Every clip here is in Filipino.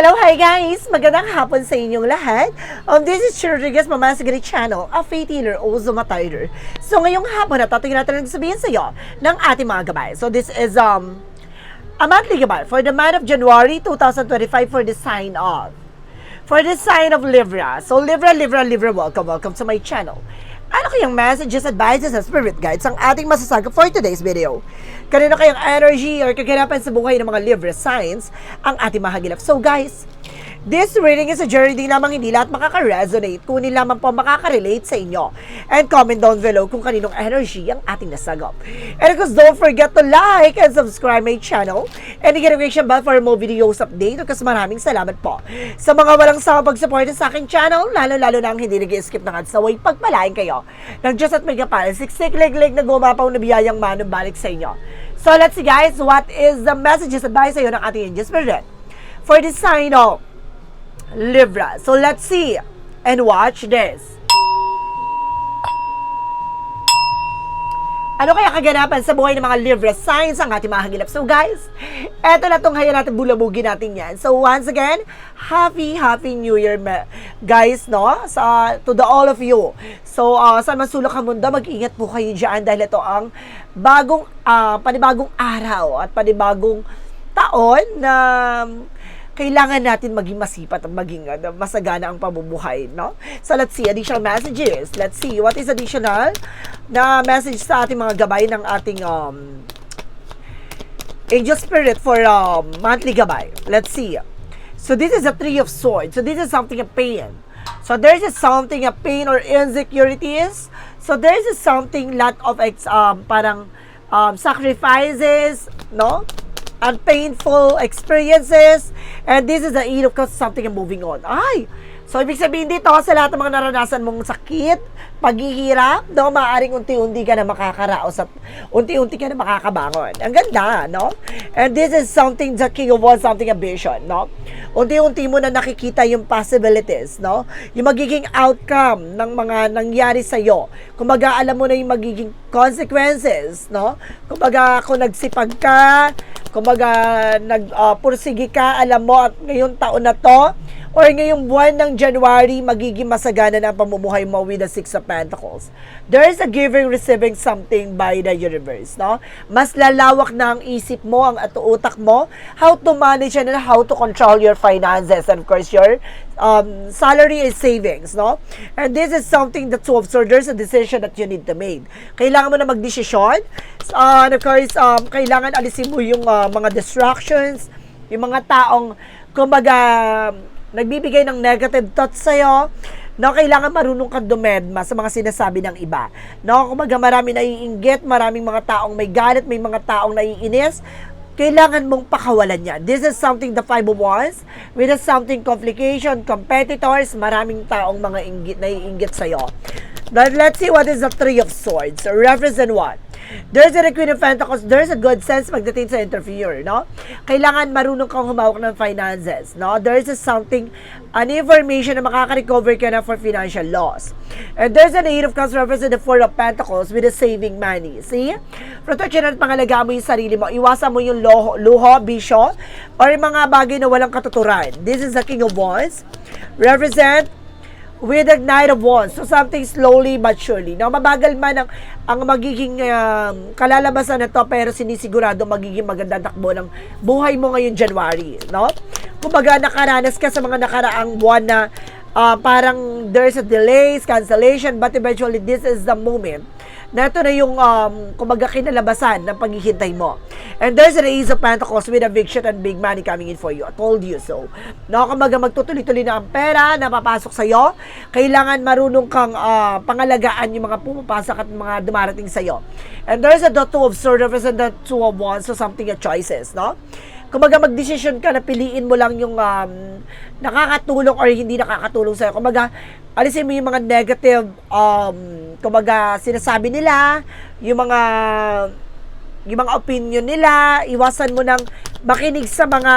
Hello, hi guys! Magandang hapon sa inyong lahat. Um, this is Rodriguez Mama Sigari Channel, a faith healer o Zumatider. So ngayong hapon na tatingin natin ang sabihin sa iyo ng ating mga gabay. So this is um a monthly gabay for the month of January 2025 for the sign of for the sign of Libra. So Libra, Libra, Libra, welcome, welcome to my channel. Ano kayang messages, advices, and spirit guides ang ating masasaga for today's video? Kanino kayang energy or kaganapan sa buhay ng mga Libra signs ang ating mahagilap? So guys, This reading is a journey din lamang hindi lahat makaka-resonate, kunin lamang po makaka-relate sa inyo. And comment down below kung kaninong energy ang ating nasagap. And of course, don't forget to like and subscribe my channel and hit the notification bell for more videos update. Kasi maraming salamat po sa mga walang sama pag-support sa aking channel, lalo-lalo na ang hindi nag-skip ng ads naway pagpalain kayo ng Diyos at may kapal, siksik, lig-lig na gumapaw na biyayang manong balik sa inyo. So let's see guys, what is the messages advice sa iyo ng ating Angel Spirit? For the sign of Libra. So let's see and watch this. Ano kaya kaganapan sa buhay ng mga Libra signs ang ating mga hagilap? So guys, eto na tong haya natin bulabugin natin yan. So once again, happy, happy New Year guys, no? Sa, to the all of you. So uh, saan man sulok ang mundo, mag-ingat po kayo dyan dahil ito ang bagong, ah, panibagong araw at panibagong taon na kailangan natin maging masipat at maging uh, masagana ang pamumuhay, no? So let's see additional messages. Let's see what is additional na message sa ating mga gabay ng ating um angel spirit for um, monthly gabay. Let's see. So this is a three of swords. So this is something of pain. So there's is something of pain or insecurities. So there's is something lot of ex, um, parang um, sacrifices, no? And painful experiences. And this is the end of something and moving on. Ay! So, ibig sabihin dito, sa lahat ng mga naranasan mong sakit, paghihirap, no, maaaring unti-unti ka na makakaraos at unti-unti ka na makakabangon. Ang ganda, no? And this is something the king of wands, something a vision, no? Unti-unti mo na nakikita yung possibilities, no? Yung magiging outcome ng mga nangyari sa'yo. Kumbaga, alam mo na yung magiging consequences, no? Kumbaga, kung nagsipag ka, kumbaga, nagpursigi ka, alam mo, at ngayong taon na to, or ngayong buwan ng January, magiging masagana na ang pamumuhay mo with the Six of Pentacles. There is a giving, receiving something by the universe, no? Mas lalawak na ang isip mo, ang utak mo, how to manage and how to control your finances, and of course, your um, salary and savings, no? And this is something that to observe, there's a decision that you need to make. Kailangan mo na magdesisyon, uh, and of course, um, kailangan alisin mo yung uh, mga distractions, yung mga taong, kumbaga, nagbibigay ng negative thoughts sa'yo, no, kailangan marunong kang dumedma sa mga sinasabi ng iba. No, kumaga marami naiinggit, maraming mga taong may galit, may mga taong naiinis, kailangan mong pakawalan yan. This is something the five of wands, with something complication, competitors, maraming taong mga inggit, naiinggit sa'yo. But let's see what is the three of swords. Represent what? There's a Queen of Pentacles, there's a good sense pagdating sa interviewer, no? Kailangan marunong kang humawak ng finances, no? There's a something, an information na makaka-recover ka na for financial loss. And there's an Eight of Cups represent the Four of Pentacles with a saving money. See? Protection at pangalagaan mo yung sarili mo. Iwasan mo yung luho, luho bisyo, or mga bagay na walang katuturan. This is the King of Wands. Represent with the Knight of Wands. So, something slowly but surely. No, mabagal man ang, ang magiging um, kalalabasan na to, pero sinisigurado magiging maganda takbo ng buhay mo ngayon January. No? Kumbaga, nakaranas ka sa mga nakaraang buwan na uh, parang there's a delays, cancellation, but eventually this is the moment na na yung, um, kumbaga, kinalabasan ng paghihintay mo. And there's an Ace of Pentacles with a big shit and big money coming in for you. I told you so. No, kumbaga, magtutuloy-tuloy na ang pera na papasok sa'yo. Kailangan marunong kang uh, pangalagaan yung mga pumapasok at mga dumarating sa'yo. And there's a two of swords represent the two of wands, so something of choices, no? Kumbaga, mag-decision ka na piliin mo lang yung um, nakakatulong or hindi nakakatulong sa'yo. Kumbaga, alisin mo yung mga negative, um, kumbaga, sinasabi nila, yung mga, yung mga opinion nila, iwasan mo ng makinig sa mga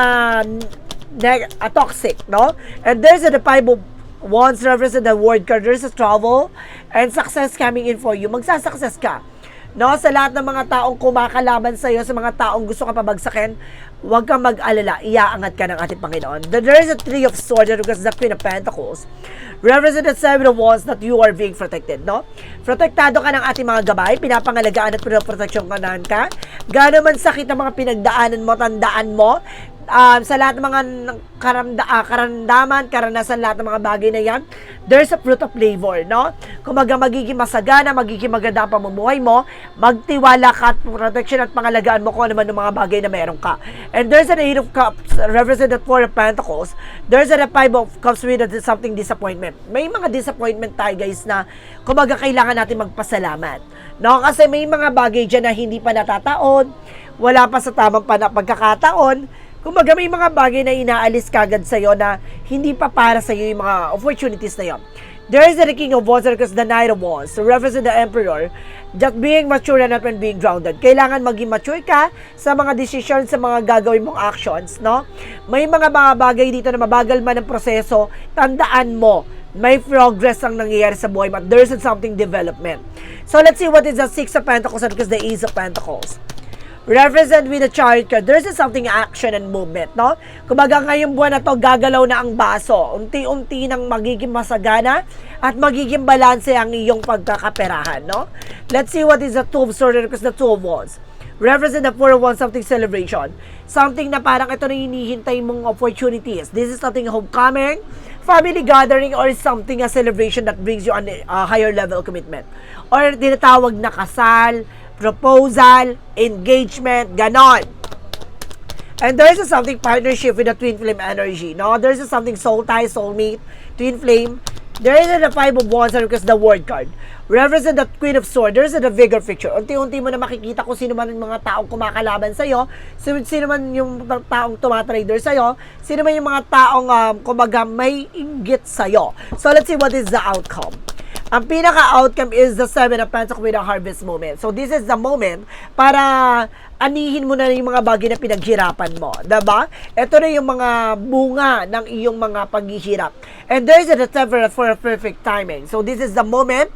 neg- uh, toxic, no? And there's the five of wands represent the word a travel and success coming in for you. Magsasuccess ka No, sa lahat ng mga taong kumakalaban sa iyo, sa mga taong gusto ka pabagsakin, huwag kang mag-alala, iaangat ka ng ating Panginoon. The- There is a three of swords that represents the Queen of Pentacles. Represent the seven of wands that you are being protected, no? Protektado ka ng ating mga gabay, pinapangalagaan at pinoproteksyon ka ka. Gano'n man sakit ang mga pinagdaanan mo, tandaan mo, um, sa lahat ng mga karamda, ah, karandaman, karanasan, lahat ng mga bagay na yan, there's a fruit of labor, no? Kumaga magiging masagana, magiging maganda ang pamumuhay mo, magtiwala ka at protection at pangalagaan mo kung ano man ng mga bagay na meron ka. And there's an eight of cups, represent the four of pentacles, there's a five of cups with a something disappointment. May mga disappointment tayo guys na kumaga kailangan natin magpasalamat. No? Kasi may mga bagay dyan na hindi pa natataon, wala pa sa tamang pagkakataon, Kumbaga may mga bagay na inaalis kagad sa'yo na hindi pa para sa'yo yung mga opportunities na yun. There is the King of Wands because the Knight of Wands to represent the Emperor that being mature and not when being grounded. Kailangan maging mature ka sa mga decisions, sa mga gagawin mong actions, no? May mga mga bagay dito na mabagal man ang proseso, tandaan mo, may progress ang nangyayari sa buhay mo there's something development. So let's see what is the Six of Pentacles and the Ace of Pentacles represent with the chariot card, there's something action and movement, no? Kumbaga ngayong buwan na to, gagalaw na ang baso. Unti-unti nang magiging masagana at magiging balanse ang iyong pagkakaperahan, no? Let's see what is the two of swords because the two of wands. Represent the four of wands, something celebration. Something na parang ito na hinihintay mong opportunities. This is something homecoming, family gathering, or something a celebration that brings you on a higher level commitment. Or tinatawag na kasal, proposal, engagement, ganon. And there's a something partnership with the twin flame energy. No, there's a something soul tie, soulmate, twin flame. There is the five of wands and because the word card. Represent the queen of swords. There's the vigor picture. Unti-unti mo na makikita kung sino man yung mga taong kumakalaban sa'yo, sino, sino man yung taong tumatrader sa'yo, sino man yung mga taong um, kumbaga may inggit sa'yo. So let's see what is the outcome. Ang pinaka-outcome is the Seven of Pentacles with a harvest moment. So, this is the moment para anihin mo na yung mga bagay na pinaghirapan mo. Diba? Ito na yung mga bunga ng iyong mga paghihirap. And there is a December for a perfect timing. So, this is the moment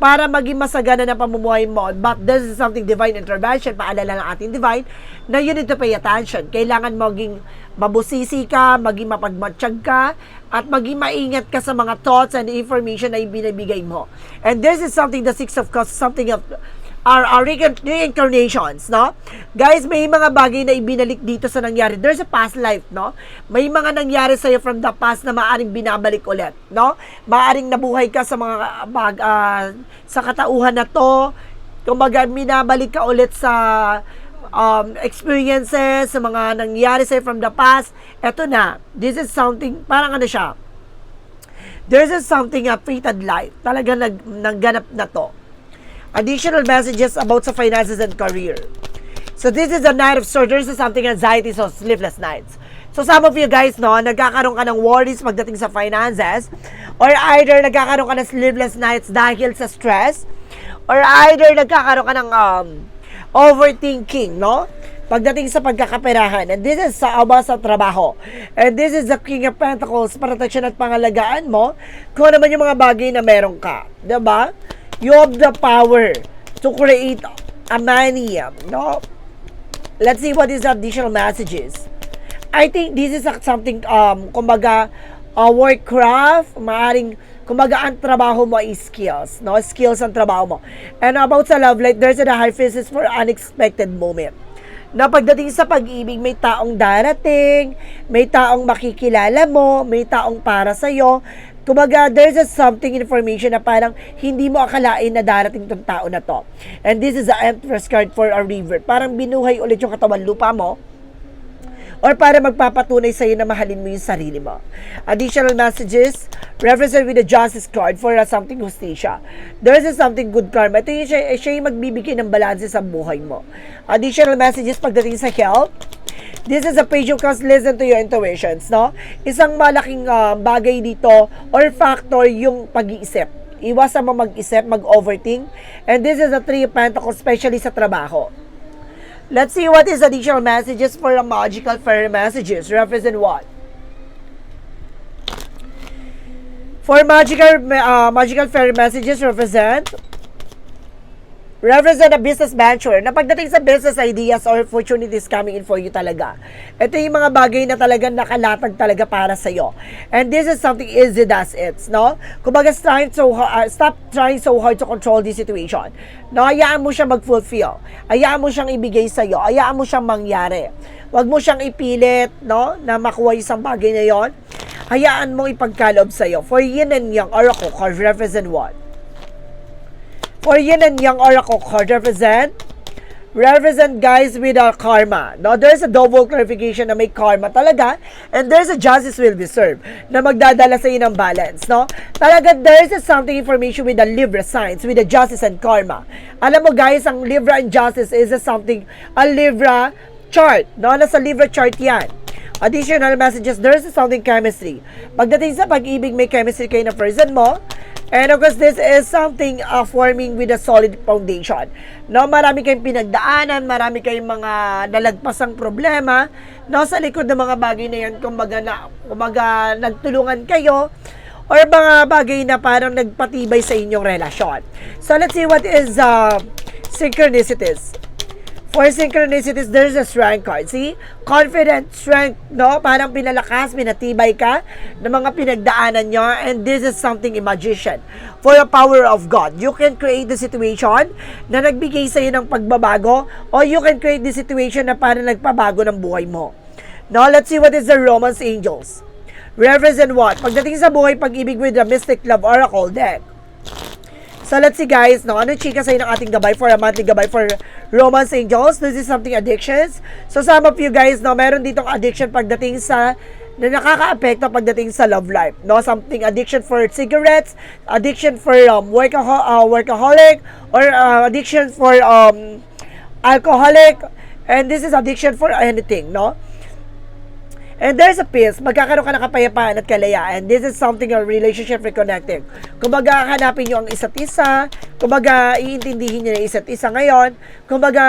para maging masagana na pamumuhay mo. But this is something divine intervention, paalala ng ating divine, na you need to pay attention. Kailangan maging mabusisi ka, maging mapagmatsyag ka, at maging maingat ka sa mga thoughts and information na ibinibigay mo. And this is something, the Six of Cups, something of our, our reincarnations, no? Guys, may mga bagay na ibinalik dito sa nangyari. There's a past life, no? May mga nangyari sa'yo from the past na maaaring binabalik ulit, no? Maaaring nabuhay ka sa mga bag, ah, sa katauhan na to. Kumbaga, binabalik ka ulit sa um, experiences, sa mga nangyari sa'yo from the past. Eto na, this is something, parang ano siya, there's a something a fated life. Talaga nag, nagganap na to. Additional messages about sa finances and career. So this is a night of swords. There's something anxiety, so sleepless nights. So some of you guys, no, nagkakaroon ka ng worries pagdating sa finances or either nagkakaroon ka ng sleepless nights dahil sa stress or either nagkakaroon ka ng um, overthinking, no? Pagdating sa pagkakaperahan. And this is sa aba sa trabaho. And this is the King of Pentacles, protection at pangalagaan mo kung ano naman yung mga bagay na meron ka. ba? You have the power to create a money, no? Let's see what is the additional messages. I think this is a- something, um, kumbaga, uh, work craft, maaring, kumbaga, ang trabaho mo is skills, no? Skills ang trabaho mo. And about sa love life, there's a high physics for unexpected moment. Na pagdating sa pag-ibig, may taong darating, may taong makikilala mo, may taong para sa'yo. Kumbaga, there's a something information na parang hindi mo akalain na darating tong tao na to. And this is the Empress card for a river. Parang binuhay ulit yung katawan lupa mo or para magpapatunay sa'yo na mahalin mo yung sarili mo. Additional messages, represent with the justice card for a something justicia. There's a something good karma. Ito yung siya, siya yung magbibigay ng balanse sa buhay mo. Additional messages pagdating sa health, This is a page of cups, listen to your intuitions, no? Isang malaking ah, bagay dito or factor yung pag-iisip. Iwasan mo mag-isip, mag-overthink. And this is a three of pentacles, especially sa trabaho. Let's see what is additional messages for the magical fairy messages. Represent what? For magical uh, magical fairy messages represent represent a business venture na pagdating sa business ideas or opportunities coming in for you talaga. Ito yung mga bagay na talagang nakalatag talaga para sa iyo. And this is something easy does it, no? Kumbaga trying so hard, stop trying so hard to control the situation. No, hayaan mo siya mag-fulfill. Hayaan mo siyang ibigay sa iyo. Hayaan mo siyang mangyari. Huwag mo siyang ipilit, no, na makuha yung isang bagay na yon. Hayaan mo ipagkalob sa iyo. For yin and yang oracle card represent what? For yin and yang oracle card represent represent guys with a karma. Now, there's a double clarification na may karma talaga and there's a justice will be served na magdadala sa iyo ng balance, no? Talaga, there's a something information with the Libra signs, with the justice and karma. Alam mo guys, ang Libra and justice is a something, a Libra chart, no? Nasa Libra chart yan. Additional messages, there's a something chemistry. Pagdating sa pag-ibig, may chemistry kayo na person mo. And of course, this is something uh, forming with a solid foundation. No, marami kayong pinagdaanan, marami kayong mga nalagpasang problema. No, sa likod ng mga bagay na yan, kumbaga, na, kumbaga nagtulungan kayo or mga bagay na parang nagpatibay sa inyong relasyon. So, let's see what is uh, synchronicities. For synchronicities, there's a strength card. See? Confident, strength, no? Parang pinalakas, pinatibay ka ng mga pinagdaanan nyo. And this is something a magician. For the power of God. You can create the situation na nagbigay sa'yo ng pagbabago or you can create the situation na parang nagpabago ng buhay mo. Now, let's see what is the Romance Angels. Represent what? Pagdating sa buhay pag-ibig with the Mystic Love Oracle deck. So let's see guys, no, ano chika sa'yo ng ating gabay for a monthly gabay for Romance Angels? This is something addictions. So some of you guys, no, meron ditong addiction pagdating sa na nakaka-apekto pagdating sa love life, no? Something addiction for cigarettes, addiction for um, workaho- uh, workaholic, or uh, addiction for um, alcoholic, and this is addiction for anything, no? And there's a peace, magkakaroon ka ng kapayapaan at kalayaan. This is something a relationship reconnecting. Kumbaga, hanapin nyo ang isa't isa. Kumbaga, iintindihin nyo ng isa't isa ngayon. Kumbaga,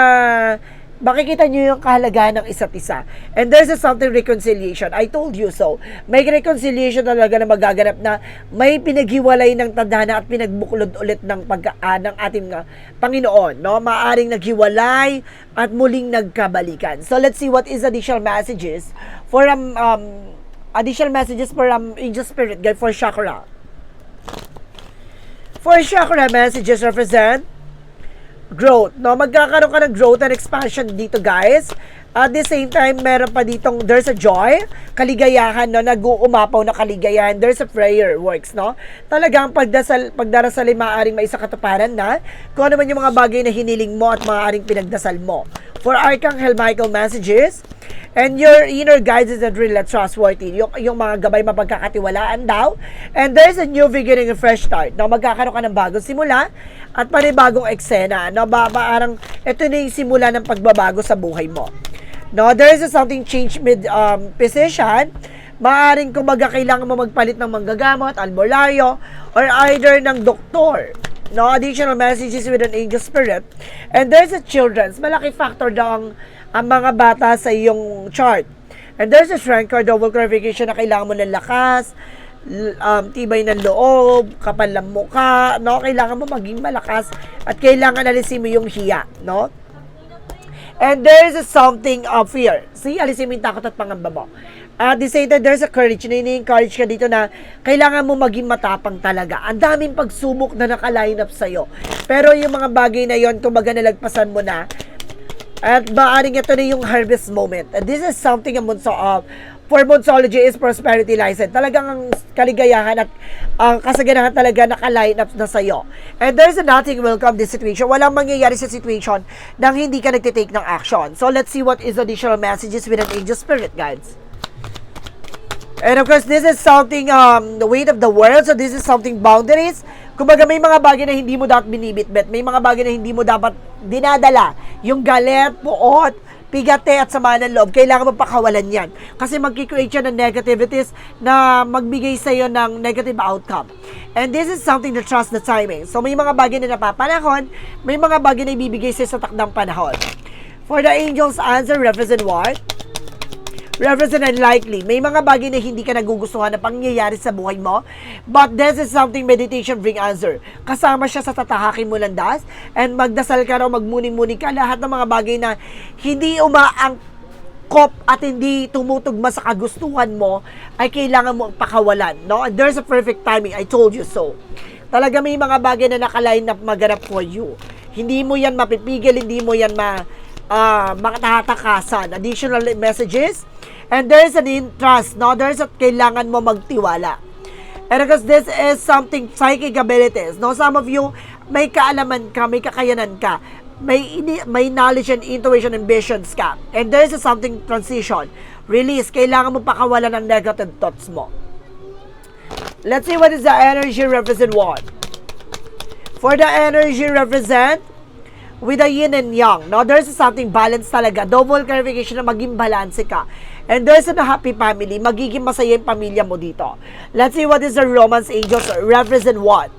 makikita nyo yung kahalagahan ng isa't isa. And there's a something reconciliation. I told you so. May reconciliation talaga na magaganap na may pinaghiwalay ng tadhana at pinagbuklod ulit ng pag ah, ng ating ah, Panginoon. No? Maaring naghiwalay at muling nagkabalikan. So let's see what is additional messages for um, um additional messages for um angel spirit guide for chakra. For chakra messages represent growth. No, magkakaroon ka ng growth and expansion dito, guys. At the same time, meron pa ditong there's a joy, kaligayahan, no, nag-uumapaw na kaligayahan. There's a prayer works, no? Talagang pagdasal, pagdarasal ay maaaring may katuparan na kung ano man yung mga bagay na hiniling mo at maaaring pinagdasal mo. For Archangel Michael messages, And your inner guides is not really trustworthy. Yung, yung mga gabay mapagkakatiwalaan daw. And there's a new beginning, a fresh start. No, magkakaroon ka ng bagong simula at panibagong eksena. No, ba, parang ito na yung simula ng pagbabago sa buhay mo. No, there is a something change mid um, position. Maaring kumbaga kailangan mo magpalit ng manggagamot, albularyo, or either ng doktor no additional messages with an angel spirit and there's a children's malaki factor daw ang, ang mga bata sa iyong chart and there's a strength card double clarification na kailangan mo ng lakas um, tibay ng loob, kapal ng mukha, no? Kailangan mo maging malakas at kailangan alisin mo yung hiya, no? And there is something of fear. See, alisin mo yung takot at pangamba mo. At the same time, there's a courage. Nini-encourage ka dito na kailangan mo maging matapang talaga. Ang daming pagsubok na naka-line up sa'yo. Pero yung mga bagay na yon kumbaga nalagpasan mo na, at maaring ito na yung harvest moment. And this is something a monso of for Monsology is prosperity license. Talagang ang kaligayahan at ang kasaganahan talaga naka-line up na sa'yo. And there's nothing will come this situation. Walang mangyayari sa situation nang hindi ka nagtitake ng action. So let's see what is additional messages with an angel spirit guides. And of course, this is something, um, the weight of the world. So this is something boundaries. Kumbaga may mga bagay na hindi mo dapat binibitbit. May mga bagay na hindi mo dapat dinadala. Yung galit, puot, pigate at sama ng loob, kailangan mo pakawalan yan. Kasi magkikreate siya ng negativities na magbigay sa'yo ng negative outcome. And this is something to trust the timing. So may mga bagay na napapanahon, may mga bagay na ibibigay sa'yo sa takdang panahon. For the angels answer, represent what? Represent unlikely. May mga bagay na hindi ka nagugustuhan na pangyayari sa buhay mo, but this is something meditation bring answer. Kasama siya sa tatahakin mo landas, and magdasal ka raw, magmuni-muni ka, lahat ng mga bagay na hindi umaang kop at hindi tumutugma sa kagustuhan mo, ay kailangan mo pakawalan. No? And there's a perfect timing. I told you so. Talaga may mga bagay na nakaline up maganap for you. Hindi mo yan mapipigil, hindi mo yan ma, uh, makatatakasan. Additional messages. And there's an interest, no? There's a kailangan mo magtiwala. And because this is something psychic abilities, no? Some of you, may kaalaman ka, may kakayanan ka, may ini, may knowledge and intuition and visions ka. And there's a something transition. Release, kailangan mo pakawalan ng negative thoughts mo. Let's see what is the energy represent what. For the energy represent with the yin and yang, no? There's something balance talaga. Double clarification na maging balance ka. And there's a happy family. Magiging masaya yung pamilya mo dito. Let's see what is the romance angels represent what.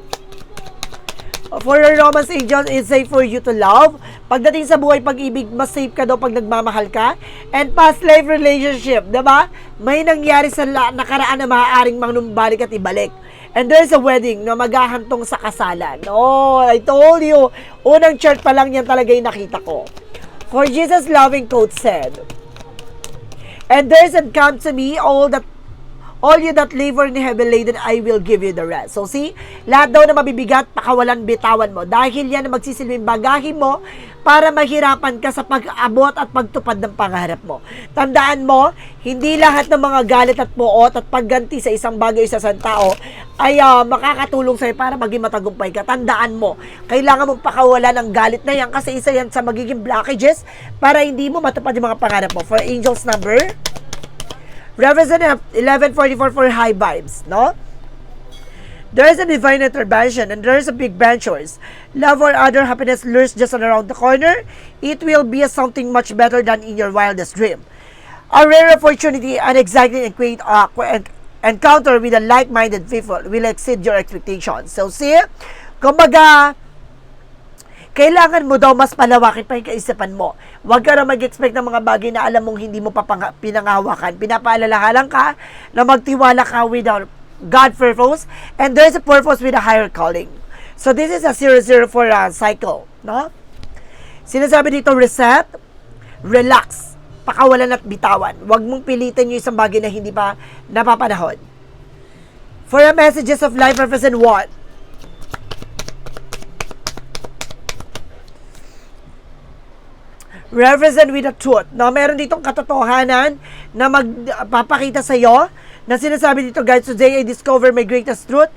For a romance angel, it's safe for you to love. Pagdating sa buhay pag-ibig, mas safe ka daw pag nagmamahal ka. And past life relationship, ba? May nangyari sa nakaraan na maaaring manumbalik at ibalik. And there's a wedding na maghahantong sa kasalan. Oh, I told you. Unang chart pa lang yan talaga yung nakita ko. For Jesus' loving quote said, And and come to me all that All you that labor and heavy laden, I will give you the rest. So see, lahat daw na mabibigat, pakawalan, bitawan mo. Dahil yan ang magsisilbing bagahin mo para mahirapan ka sa pag-abot at pagtupad ng pangarap mo. Tandaan mo, hindi lahat ng mga galit at puot at pagganti sa isang bagay sa isang tao ay uh, makakatulong sa'yo para maging matagumpay ka. Tandaan mo, kailangan mong pakawalan ng galit na yan kasi isa yan sa magiging blockages para hindi mo matupad yung mga pangarap mo. For angels number Representative 1144 for high vibes, no? There is a divine intervention and there is a big ventures. Love or other happiness lurks just around the corner. It will be something much better than in your wildest dream. A rare opportunity and exciting and great uh, encounter with a like-minded people will exceed your expectations. So see, kumbaga, kailangan mo daw mas palawakin pa yung kaisipan mo. Huwag ka na mag-expect ng mga bagay na alam mong hindi mo pa pang- pinangahawakan. Pinapaalalahalan ka na magtiwala ka without God purpose and there's a purpose with a higher calling. So this is a 004 uh, cycle, no? Sinasabi dito, reset, relax, pakawalan at bitawan. Huwag mong pilitin yung isang bagay na hindi pa napapanahon. For a messages of life and what? Represent with the truth. No, meron ditong katotohanan na magpapakita sa iyo na sinasabi dito, guys, today I discover my greatest truth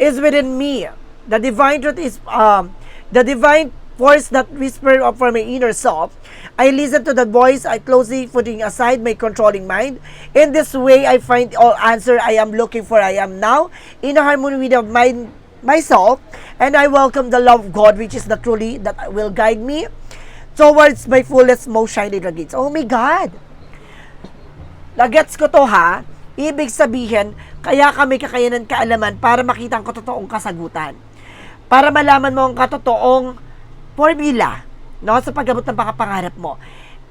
is within me. The divine truth is um, the divine voice that whisper for my inner self. I listen to the voice, I closely putting aside my controlling mind. In this way, I find all answer I am looking for. I am now in harmony with my, myself, and I welcome the love of God, which is the truly that will guide me towards my fullest, most shiny gates. Oh my God! Nagets ko to ha. Ibig sabihin, kaya kami kakayanan kaalaman para makita ang katotoong kasagutan. Para malaman mo ang katotoong formula no, sa paggamot ng pangarap mo.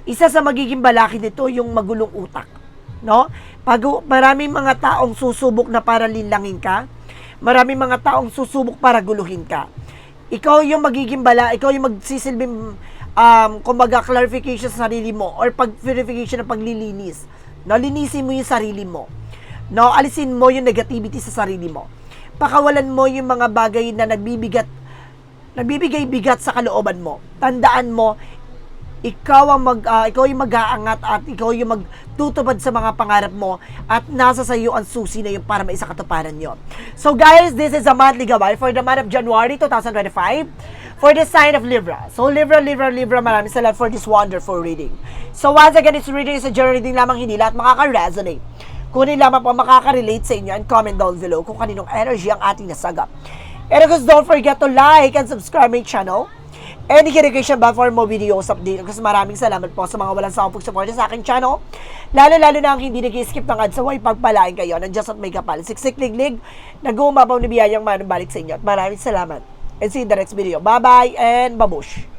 Isa sa magiging balaki nito yung magulong utak. No? Pag maraming mga taong susubok na para linlangin ka, maraming mga taong susubok para guluhin ka. Ikaw yung magiging bala, ikaw yung magsisilbing um, kumbaga, clarification sa sarili mo or pag-verification ng paglilinis. No, linisin mo yung sarili mo. No, alisin mo yung negativity sa sarili mo. Pakawalan mo yung mga bagay na nagbibigat nagbibigay bigat sa kalooban mo. Tandaan mo, ikaw ang mag uh, ikaw yung mag-aangat at ikaw yung magtutupad sa mga pangarap mo at nasa sa iyo ang susi na yun para maisa katuparan yon. So guys, this is a monthly gabay for the month of January 2025 for the sign of Libra. So Libra, Libra, Libra, maraming salamat for this wonderful reading. So once again, it's reading is a journal reading lamang hindi lahat makaka-resonate. Kunin lamang po makaka-relate sa inyo and comment down below kung kaninong energy ang ating nasagap. And of course, don't forget to like and subscribe my channel. And i-recognition ba for more videos update? Kasi maraming salamat po sa mga walang sawang pagsuporta sa aking channel. Lalo-lalo na ang hindi nag-skip ng ads. Huwag pagpalain kayo ng Just at May Kapal. Siksik liglig, nag-uumapaw ni biyayang manong balik sa inyo. At maraming salamat. And see you in the next video. Bye-bye and babush!